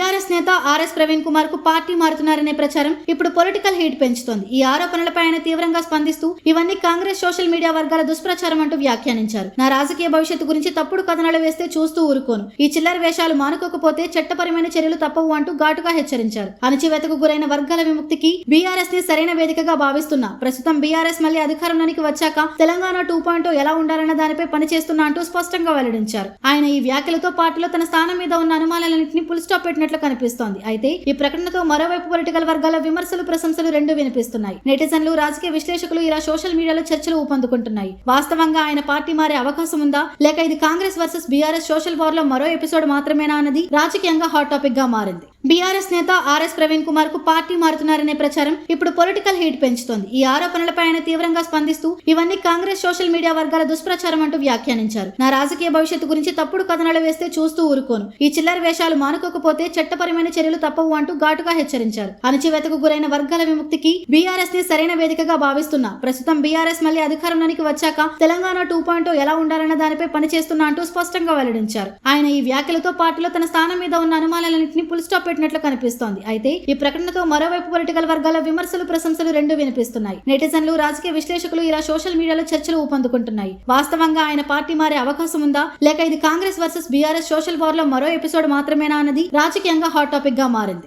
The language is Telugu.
టీఆర్ఎస్ నేత ఆర్ఎస్ ప్రవీణ్ కుమార్కు పార్టీ మారుతున్నారనే ప్రచారం ఇప్పుడు పొలిటికల్ హీట్ పెంచుతోంది. ఈ ఆరోపణలపై ఆయన తీవ్రంగా స్పందిస్తూ ఇవన్నీ కాంగ్రెస్ సోషల్ మీడియా వర్గాల దుష్ప్రచారం అంటూ వ్యాఖ్యానించారు. నా రాజకీయ భవిష్యత్తు గురించి తప్పుడు కథనాలు వేస్తే చూస్తూ ఊరుకోను. ఈ చిల్లర వేషాలు మానుకోకపోతే చట్టపరమైన చర్యలు తప్పవు అంటూ ఘాటుగా హెచ్చరించారు. అణచివేతకు గురైన వర్గాల విముక్తికి బీఆర్ఎస్ని సరైన వేదికగా భావిస్తున్నా. ప్రస్తుతం బీఆర్ఎస్ మళ్ళీ అధికారంలోనికి వచ్చాక తెలంగాణ టూ పాయింట్ ఎలా ఉండాలన్న దానిపై పనిచేస్తున్నా అంటూ స్పష్టంగా వెల్లడించారు. ఆయన ఈ వ్యాఖ్యలతో పార్టీలో తన స్థానం మీద ఉన్న అనుమానాలన్నింటినీ పుల్ స్టాప్ చేస్తున్నట్లు కనిపిస్తోంది. అయితే ఈ ప్రకటనతో మరోవైపు పొలిటికల్ వర్గాల విమర్శలు ప్రశంసలు రెండు వినిపిస్తున్నాయి. నెటిజన్లు రాజకీయ విశ్లేషకులు ఇలా సోషల్ మీడియాలో చర్చలు ఊపందుకుంటున్నాయి. వాస్తవంగా ఆయన పార్టీ మారే అవకాశం ఉందా? లేక ఇది కాంగ్రెస్ వర్సెస్ బీఆర్ఎస్ సోషల్ వార్లో మరో ఎపిసోడ్ మాత్రమేనా అన్నది రాజకీయంగా హాట్ టాపిక్గా మారింది. బీఆర్ఎస్ నేత ఆర్ఎస్ ప్రవీణ్ కుమార్కు పార్టీ మారుతున్నారనే ప్రచారం ఇప్పుడు పొలిటికల్ హీట్ పెంచుతోంది. ఈ ఆరోపణలపై ఆయన తీవ్రంగా స్పందిస్తూ ఇవన్నీ కాంగ్రెస్ సోషల్ మీడియా వర్గాల దుష్ప్రచారం అంటూ వ్యాఖ్యానించారు. నా రాజకీయ భవిష్యత్తు గురించి తప్పుడు కథనాలు వేస్తే చూస్తూ ఊరుకోను. ఈ చిల్లర వేషాలు మానుకోకపోతే చట్టపరమైన చర్యలు తప్పవు అంటూ ఘాటుగా హెచ్చరించారు. అణచివేతకు గురైన వర్గాల విముక్తికి బీఆర్ఎస్ని సరైన వేదికగా భావిస్తున్నా. ప్రస్తుతం బీఆర్ఎస్ మళ్ళీ అధికారంలోనికి వచ్చాక తెలంగాణ టూ పాయింట్ ఎలా ఉండాలన్న దానిపై పనిచేస్తున్నా అంటూ స్పష్టంగా వెల్లడించారు. ఆయన ఈ వ్యాఖ్యలతో పార్టీలో తన స్థానం మీద ఉన్న అనుమానాలన్నింటినీ పులిస్టాప్ పెట్టినట్లు కనిపిస్తోంది. అయితే ఈ ప్రకటనతో మరోవైపు పొలిటికల్ వర్గాల విమర్శలు ప్రశంసలు రెండు వినిపిస్తున్నాయి. నెటిజన్లు రాజకీయ విశ్లేషకులు ఇలా సోషల్ మీడియాలో చర్చలు ఊపందుకుంటున్నాయి. వాస్తవంగా ఆయన పార్టీ మారే అవకాశం ఉందా? లేక ఇది కాంగ్రెస్ వర్సెస్ బీఆర్ఎస్ సోషల్ వార్లో మరో ఎపిసోడ్ మాత్రమేనా అన్నది రాజకీయంగా హాట్ టాపిక్గా మారింది.